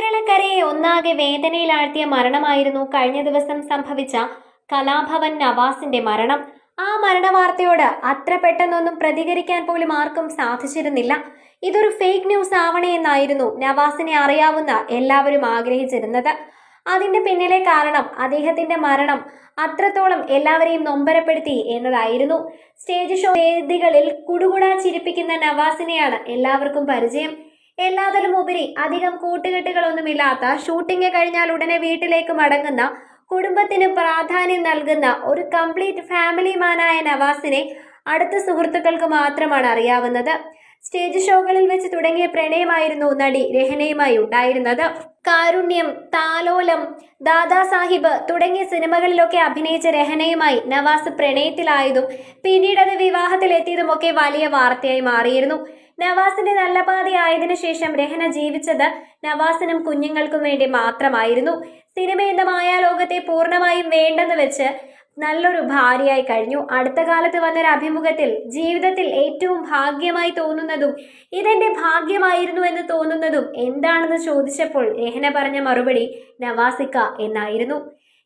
കേരളക്കരയെ ഒന്നാകെ വേദനയിലാഴ്ത്തിയ മരണമായിരുന്നു കഴിഞ്ഞ ദിവസം സംഭവിച്ച കലാഭവൻ നവാസിന്റെ മരണം. ആ മരണവാർത്തയോട് അത്ര പെട്ടെന്നൊന്നും പ്രതികരിക്കാൻ പോലും ആർക്കും സാധിച്ചിരുന്നില്ല. ഇതൊരു ഫേക്ക് ന്യൂസ് ആവണേ എന്നായിരുന്നു നവാസിനെ അറിയാവുന്ന എല്ലാവരും ആഗ്രഹിച്ചിരുന്നത്. അതിന്റെ പിന്നിലെ കാരണം അദ്ദേഹത്തിന്റെ മരണം അത്രത്തോളം എല്ലാവരെയും നൊമ്പരപ്പെടുത്തി എന്നതായിരുന്നു. സ്റ്റേജ് ഷോ വേദികളിൽ കുടുകുടാ ചിരിപ്പിക്കുന്ന നവാസിനെയാണ് എല്ലാവർക്കും പരിചയം. എല്ലാത്തിലും ഉപരി അധികം കൂട്ടുകെട്ടുകളൊന്നുമില്ലാത്ത ഷൂട്ടിംഗ് കഴിഞ്ഞാൽ ഉടനെ വീട്ടിലേക്ക് മടങ്ങുന്ന കുടുംബത്തിന് പ്രാധാന്യം നൽകുന്ന ഒരു കംപ്ലീറ്റ് ഫാമിലി മാനായ നവാസിനെ അടുത്ത സുഹൃത്തുക്കൾക്ക് മാത്രമാണ് അറിയാവുന്നത്. സ്റ്റേജ് ഷോകളിൽ വെച്ച് തുടങ്ങിയ പ്രണയമായിരുന്നു നടി രഹനയുമായി ഉണ്ടായിരുന്നത്. കാരുണ്യം താലോലം ദാദാസാഹിബ് തുടങ്ങിയ സിനിമകളിലൊക്കെ അഭിനയിച്ച രഹനയുമായി നവാസ് പ്രണയത്തിലായതും പിന്നീട് അത് വിവാഹത്തിലെത്തിയതുമൊക്കെ വലിയ വാർത്തയായി മാറിയിരുന്നു. നവാസിന്റെ നല്ല പാതയായതിനു ശേഷം രഹന ജീവിച്ചത് നവാസിനും കുഞ്ഞുങ്ങൾക്കും വേണ്ടി മാത്രമായിരുന്നു. സിനിമ എന്ന മായാലോകത്തെ പൂർണമായും വേണ്ടെന്ന് വെച്ച് നല്ലൊരു ഭാര്യയായി കഴിഞ്ഞു. അടുത്ത കാലത്ത് വന്നൊരു അഭിമുഖത്തിൽ ജീവിതത്തിൽ ഏറ്റവും ഭാഗ്യമായി തോന്നുന്നതും ഇതെന്റെ ഭാഗ്യമായിരുന്നു എന്ന് തോന്നുന്നതും എന്താണെന്ന് ചോദിച്ചപ്പോൾ രഹന പറഞ്ഞ മറുപടി നവാസിക്ക എന്നായിരുന്നു.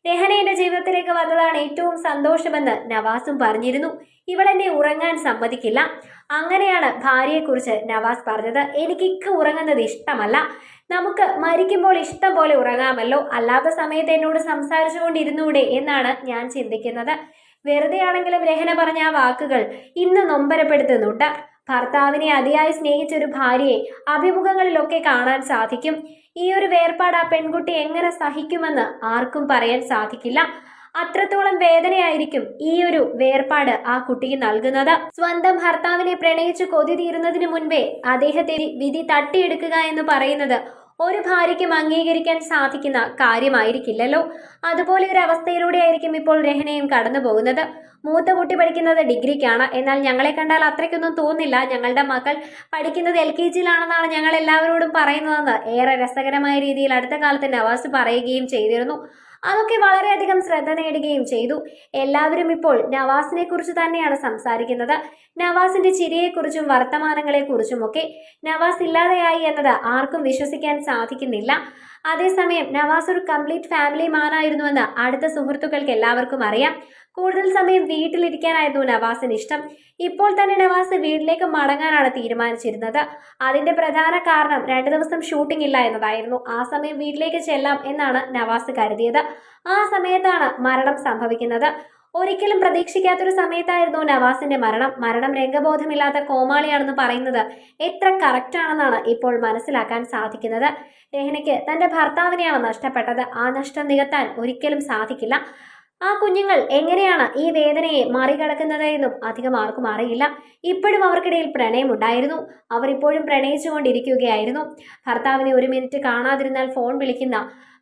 രഹന എന്റെ ജീവിതത്തിലേക്ക് വന്നതാണ് ഏറ്റവും സന്തോഷമെന്ന് നവാസും പറഞ്ഞിരുന്നു. ഇവളെന്നെ ഉറങ്ങാൻ സമ്മതിക്കില്ല. അങ്ങനെയാണ് ഭാര്യയെക്കുറിച്ച് നവാസ് പറഞ്ഞത്. എനിക്ക് ഇക്ക് ഉറങ്ങുന്നത് ഇഷ്ടമല്ല. നമുക്ക് മരിക്കുമ്പോൾ ഇഷ്ടം പോലെ ഉറങ്ങാമല്ലോ. അല്ലാത്ത സമയത്ത് എന്നോട് സംസാരിച്ചുകൊണ്ടിരുന്നൂടെ എന്നാണ് ഞാൻ ചിന്തിക്കുന്നത്. വെറുതെ ആണെങ്കിലും രഹന പറഞ്ഞ ആ വാക്കുകൾ ഇന്ന് നൊമ്പരപ്പെടുത്തുന്നുണ്ട്. ഭർത്താവിനെ അതിയായി സ്നേഹിച്ച ഒരു ഭാര്യയെ അഭിമുഖങ്ങളിലൊക്കെ കാണാൻ സാധിക്കും. ഈ ഒരു വേർപാട് ആ പെൺകുട്ടി എങ്ങനെ സഹിക്കുമെന്ന് ആർക്കും പറയാൻ സാധിക്കില്ല. അത്രത്തോളം വേദനയായിരിക്കും ഈ ഒരു വേർപാട് ആ കുട്ടിക്ക് നൽകുന്നത്. സ്വന്തം ഭർത്താവിനെ പ്രണയിച്ച് കൊതി തീരുന്നതിന് മുൻപേ അദ്ദേഹത്തെ വിധി തട്ടിയെടുക്കുക എന്ന് പറയുന്നത് ഒരു ഭാര്യയ്ക്കും അംഗീകരിക്കാൻ സാധിക്കുന്ന കാര്യമായിരിക്കില്ലല്ലോ. അതുപോലെ ഒരു അവസ്ഥയിലൂടെ ആയിരിക്കും ഇപ്പോൾ രഹനയും കടന്നു പോകുന്നത്. മൂത്ത കുട്ടി പഠിക്കുന്നത് ഡിഗ്രിക്കാണ്. എന്നാൽ ഞങ്ങളെ കണ്ടാൽ അത്രയ്ക്കൊന്നും തോന്നില്ല. ഞങ്ങളുടെ മക്കൾ പഠിക്കുന്നത് എൽ കെ ജിയിലാണെന്നാണ് ഞങ്ങൾ എല്ലാവരോടും പറയുന്നതെന്ന് ഏറെ രസകരമായ രീതിയിൽ അടുത്ത കാലത്ത് നവാസ് പറയുകയും ചെയ്തിരുന്നു. അതൊക്കെ വളരെയധികം ശ്രദ്ധ നേടുകയും ചെയ്തു. എല്ലാവരും ഇപ്പോൾ നവാസിനെ കുറിച്ച് തന്നെയാണ് സംസാരിക്കുന്നത്. നവാസിന്റെ ചിരിയെക്കുറിച്ചും വർത്തമാനങ്ങളെക്കുറിച്ചുമൊക്കെ നവാസ് ഇല്ലാതെയായി എന്നത് ആർക്കും വിശ്വസിക്കാൻ സാധിക്കുന്നില്ല. അതേസമയം നവാസ് ഒരു കംപ്ലീറ്റ് ഫാമിലി മാനായിരുന്നുവെന്ന് അടുത്ത സുഹൃത്തുക്കൾക്ക് എല്ലാവർക്കും അറിയാം. കൂടുതൽ സമയം വീട്ടിലിരിക്കാനായിരുന്നു നവാസിന് ഇഷ്ടം. ഇപ്പോൾ തന്നെ നവാസ് വീട്ടിലേക്ക് മടങ്ങാനാണ് തീരുമാനിച്ചിരുന്നത്. അതിന്റെ പ്രധാന കാരണം രണ്ടു ദിവസം ഷൂട്ടിംഗ് ഇല്ല എന്നതായിരുന്നു. ആ സമയം വീട്ടിലേക്ക് ചെല്ലാം എന്നാണ് നവാസ് കരുതിയത്. ആ സമയത്താണ് മരണം സംഭവിക്കുന്നത്. ഒരിക്കലും പ്രതീക്ഷിക്കാത്തൊരു സമയത്തായിരുന്നു നവാസിന്റെ മരണം. മരണം രംഗബോധമില്ലാത്ത കോമാളിയാണെന്ന് പറയുന്നത് എത്ര കറക്റ്റ് ആണെന്നാണ് ഇപ്പോൾ മനസ്സിലാക്കാൻ സാധിക്കുന്നത്. രഹനയ്ക്ക് തന്റെ ഭർത്താവിനെയാണ് നഷ്ടപ്പെട്ടത്. ആ നഷ്ടം നികത്താൻ ഒരിക്കലും സാധിക്കില്ല. ആ കുഞ്ഞുങ്ങൾ എങ്ങനെയാണ് ഈ വേദനയെ മറികടക്കുന്നത് എന്നും അധികം ആർക്കും അറിയില്ല. ഇപ്പോഴും അവർക്കിടയിൽ പ്രണയം ഉണ്ടായിരുന്നു അവർ ഇപ്പോഴും പ്രണയിച്ചുകൊണ്ടിരിക്കുകയായിരുന്നു. ഭർത്താവിനെ ഒരു മിനിറ്റ് കാണാതിരുന്നാൽ ഫോൺ വിളിക്കുന്ന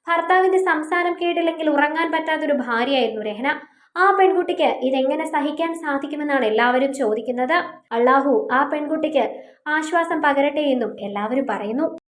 ഭർത്താവിന്റെ സംസാരം കേട്ടില്ലെങ്കിൽ ഉറങ്ങാൻ പറ്റാത്തൊരു ഭാര്യയായിരുന്നു രഹന. ആ പെൺകുട്ടിക്ക് ഇതെങ്ങനെ സഹിക്കാൻ സാധിക്കുമെന്നാണ് എല്ലാവരും ചോദിക്കുന്നത്. അള്ളാഹു ആ പെൺകുട്ടിക്ക് ആശ്വാസം പകരട്ടെ എന്നും എല്ലാവരും പറയുന്നു.